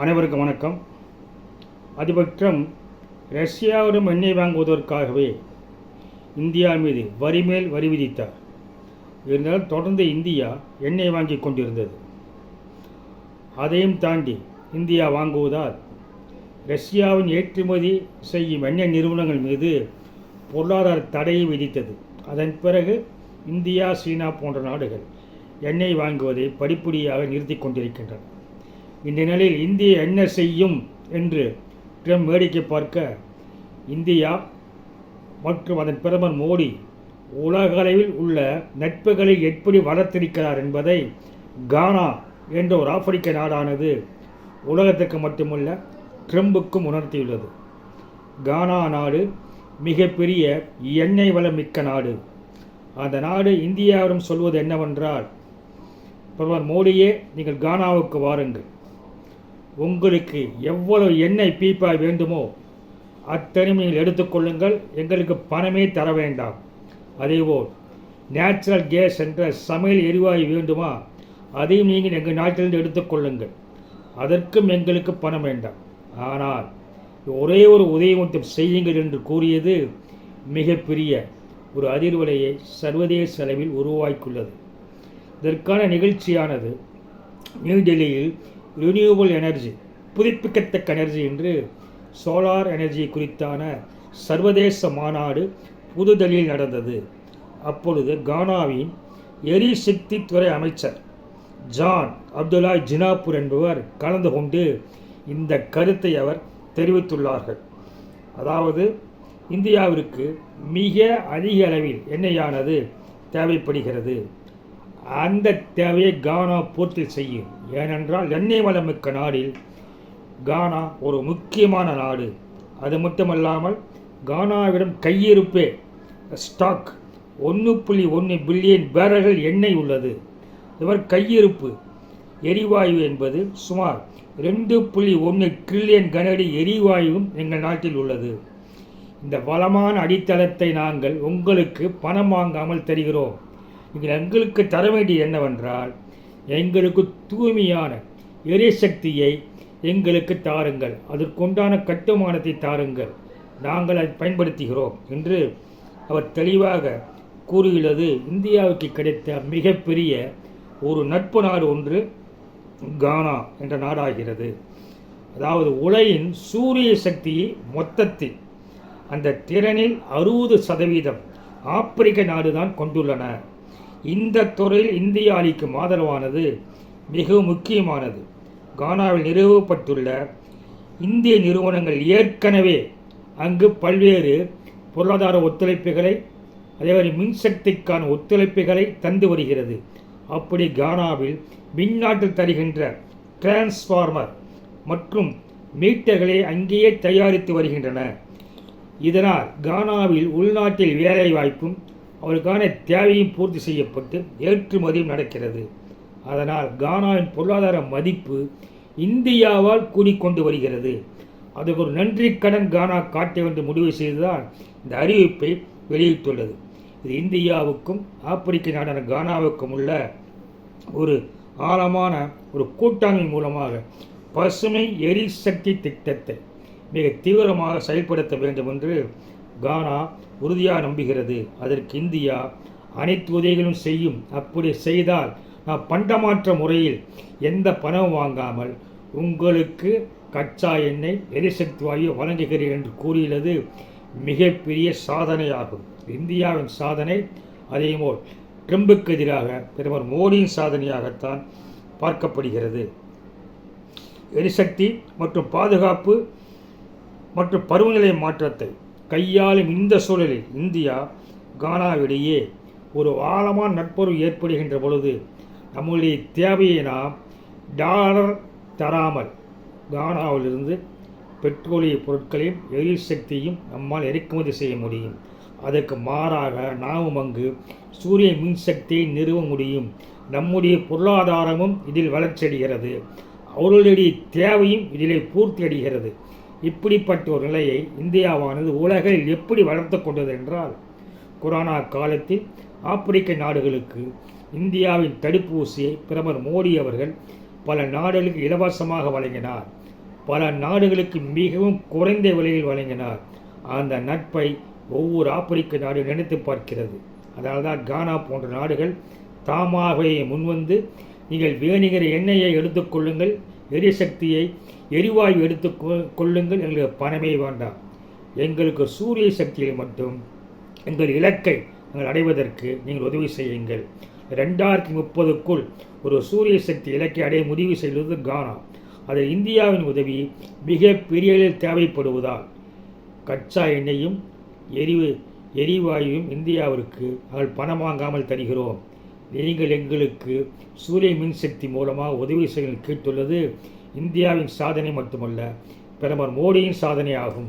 அனைவருக்கும் வணக்கம். அதிபட்சம் ரஷ்யாவிடம் எண்ணெய் வாங்குவதற்காகவே இந்தியா மீது வரி மேல் வரி விதித்தார். இருந்தாலும் தொடர்ந்து இந்தியா எண்ணெய் வாங்கி கொண்டிருந்தது. அதையும் தாண்டி இந்தியா வாங்குவதால் ரஷ்யாவின் ஏற்றுமதி செய்யும் எண்ணெய் நிறுவனங்கள் மீது பொருளாதார தடையை விதித்தது. அதன் பிறகு இந்தியா சீனா போன்ற நாடுகள் எண்ணெய் வாங்குவதை படிப்படியாக நிறுத்தி கொண்டிருக்கின்றன. இந்த நிலையில் இந்தியா என்ன செய்யும் என்று ட்ரம்ப் வேடிக்கை பார்க்க இந்தியா மற்றும் அதன் பிரதமர் மோடி உலகளவில் உள்ள நட்புகளை எப்படி வளர்த்திருக்கிறார் என்பதை கானா என்ற ஒரு ஆப்பிரிக்க நாடானது உலகத்துக்கு மட்டுமல்ல ட்ரம்புக்கும் உணர்த்தியுள்ளது. கானா நாடு மிகப்பெரிய எண்ணெய் வளம் மிக்க நாடு. அந்த நாடு இந்தியாவிடம் சொல்வது என்னவென்றால் பிரதமர் மோடியே நீங்கள் கானாவுக்கு வாருங்கள். உங்களுக்கு எவ்வளவு எண்ணெய் பீப்பாய் வேண்டுமோ அத்தனை நீங்கள் எடுத்துக்கொள்ளுங்கள் எங்களுக்கு பணமே தர வேண்டாம். அதேபோல் நேச்சுரல் கேஸ் என்ற சமையல் எரிவாயு வேண்டுமா? அதையும் நீங்கள் எங்கள் நாட்டிலிருந்து எடுத்துக்கொள்ளுங்கள் அதற்கும் எங்களுக்கு பணம் வேண்டாம். ஆனால் ஒரே ஒரு உதவி மட்டும் செய்யுங்கள் என்று கூறியது மிகப்பெரிய ஒரு அதிர்வலையை சர்வதேச அளவில் உருவாக்கியுள்ளது. இதற்கான நிகழ்ச்சியானது நியூடெல்லியில் ரினியூவல் எனர்ஜி புதுப்பிக்கத்தக்க எனர்ஜி என்று சோலார் எனர்ஜி குறித்தான சர்வதேச மாநாடு புதுதில்லியில் நடந்தது. அப்பொழுது கானாவின் எரிசக்தி துறை அமைச்சர் ஜான் அப்துல்லா ஜினாப்பூர் என்பவர் கலந்து கொண்டு இந்த கருத்தை அவர் தெரிவித்துள்ளார்கள். அதாவது இந்தியாவிற்கு மிக அதிக அளவில் எண்ணெயானது தேவைப்படுகிறது. அந்த தேவையை கானா பூர்த்தி செய்யும். ஏனென்றால் எண்ணெய் வளமிக்க நாடில் கானா ஒரு முக்கியமான நாடு. அது மட்டுமல்லாமல் கானாவிடம் கையிருப்பே ஸ்டாக் ஒன்று புள்ளி ஒன்று பில்லியன் பேரல்கள் எண்ணெய் உள்ளது. இவர் கையிருப்பு எரிவாயு என்பது சுமார் ரெண்டு புள்ளி ஒன்று ட்ரில்லியன் கனஅடி எரிவாயுவும் எங்கள் நாட்டில் உள்ளது. இந்த வளமான அடித்தளத்தை நாங்கள் உங்களுக்கு பணம் வாங்காமல் தருகிறோம். எங்களுக்கு தர வேண்டியது என்னவென்றால் எங்களுக்கு தூய்மையான எரிசக்தியை எங்களுக்கு தாருங்கள். அதற்குண்டான கட்டுமானத்தை தாருங்கள். நாங்கள் அதை பயன்படுத்துகிறோம் என்று அவர் தெளிவாக கூறியுள்ளது இந்தியாவுக்கு கிடைத்த மிகப்பெரிய ஒரு நட்பு நாடு ஒன்று கானா என்ற நாடாகிறது. அதாவது உலகின் சூரிய சக்தியை மொத்தத்தில் அந்த திறனில் அறுபது சதவீதம் ஆப்பிரிக்க நாடுதான் கொண்டுள்ளன. இந்த துறையில் இந்தியா அளிக்கும் ஆதரவானது மிகவும் முக்கியமானது. கானாவில் நிறுவப்பட்டுள்ள இந்திய நிறுவனங்கள் ஏற்கனவே அங்கு பல்வேறு பொருளாதார ஒத்துழைப்புகளை அதேமாதிரி மின்சக்திக்கான ஒத்துழைப்புகளை தந்து வருகிறது. அப்படி கானாவில் மின்னாற்றல் தருகின்ற டிரான்ஸ்ஃபார்மர் மற்றும் மீட்டர்களை அங்கேயே தயாரித்து வருகின்றன. இதனால் கானாவில் உள்நாட்டில் வேலைவாய்ப்பும் அவருக்கான தேவையும் பூர்த்தி செய்யப்பட்டு ஏற்றுமதியும் நடக்கிறது. அதனால் கானாவின் பொருளாதார மதிப்பு இந்தியாவால் கூடிக்கொண்டு வருகிறது. அதுக்கு ஒரு நன்றி கடன் கானா காட்ட வேண்டும் முடிவு செய்துதான் இந்த அறிவிப்பை வெளியிட்டுள்ளது. இது இந்தியாவுக்கும் ஆப்பிரிக்க நாடான கானாவுக்கும் உள்ள ஒரு ஆழமான ஒரு கூட்டாண்மை மூலமாக பசுமை எரிசக்தி திட்டத்தை மிக தீவிரமாக செயல்படுத்த வேண்டும் என்று கானா உறுதியாக நம்புகிறது. அதற்கு இந்தியா அனைத்து உதவிகளும் செய்யும். அப்படி செய்தால் நான் பண்டமாற்ற முறையில் எந்த பணமும் வாங்காமல் உங்களுக்கு கச்சா எண்ணெய் எரிசக்தி வாயு வழங்குகிறேன் என்று கூறியுள்ளது மிகப்பெரிய சாதனையாகும். இந்தியாவின் சாதனை அதேபோல் ட்ரம்புக்கு எதிராக பிரதமர் மோடியின் சாதனையாகத்தான் பார்க்கப்படுகிறது. எரிசக்தி மற்றும் பாதுகாப்பு மற்றும் பருவநிலை மாற்றத்தை கையாளும் இந்த சூழலில் இந்தியா கானாவிடையே ஒரு ஆழமான நட்புறவு ஏற்படுகின்ற பொழுது நம்முடைய தேவையை நாம் டாலர் தராமல் கானாவிலிருந்து பெட்ரோலிய பொருட்களையும் எரிசக்தியும் நம்மால் இறக்குமதி செய்ய முடியும். அதற்கு மாறாக நாமும் அங்கு சூரிய மின்சக்தியை நிறுவ முடியும். நம்முடைய பொருளாதாரமும் இதில் வளர்ச்சியடைகிறது. அவர்களுடைய தேவையும் இதிலே பூர்த்தி அடைகிறது இப்படிப்பட்ட ஒரு நிலையை இந்தியாவானது உலகில் எப்படி வளர்த்து கொண்டது என்றால் கொரோனா காலத்தில் ஆப்பிரிக்க நாடுகளுக்கு இந்தியாவின் தடுப்பூசியை பிரதமர் மோடி அவர்கள் பல நாடுகளுக்கு இலவசமாக வழங்கினார். பல நாடுகளுக்கு மிகவும் குறைந்த விலையில் வழங்கினார். அந்த நட்பை ஒவ்வொரு ஆப்பிரிக்க நாடு நினைத்து பார்க்கிறது. அதனால தான் கானா போன்ற நாடுகள் தாமாகவே முன்வந்து நீங்கள் வேணுகிற எண்ணெயை எடுத்துக்கொள்ளுங்கள் எரிசக்தியை எரிவாயு எடுத்து கொள்ளுங்கள். எங்களுக்கு பணமே வேண்டாம். எங்களுக்கு சூரிய சக்தியை மட்டும் எங்கள் இலக்கை நாங்கள் அடைவதற்கு நீங்கள் உதவி செய்யுங்கள். ரெண்டாயிரத்தி முப்பதுக்குள் ஒரு சூரிய சக்தி இலக்கை அடைய முடிவு செய்வது கானா. அதில் இந்தியாவின் உதவி மிக பெரிய தேவைப்படுவதால் கச்சா எண்ணெயும் எரிவு எரிவாயுவும் இந்தியாவிற்கு அவள் பணம் வாங்காமல் தருகிறோம். நீங்கள் எங்களுக்கு சூரிய மின்சக்தி மூலமாக உதவி செய்ய கேட்டுள்ளது. இந்தியாவின் சாதனை மட்டுமல்ல பிரதமர் மோடியின் சாதனையாகும்.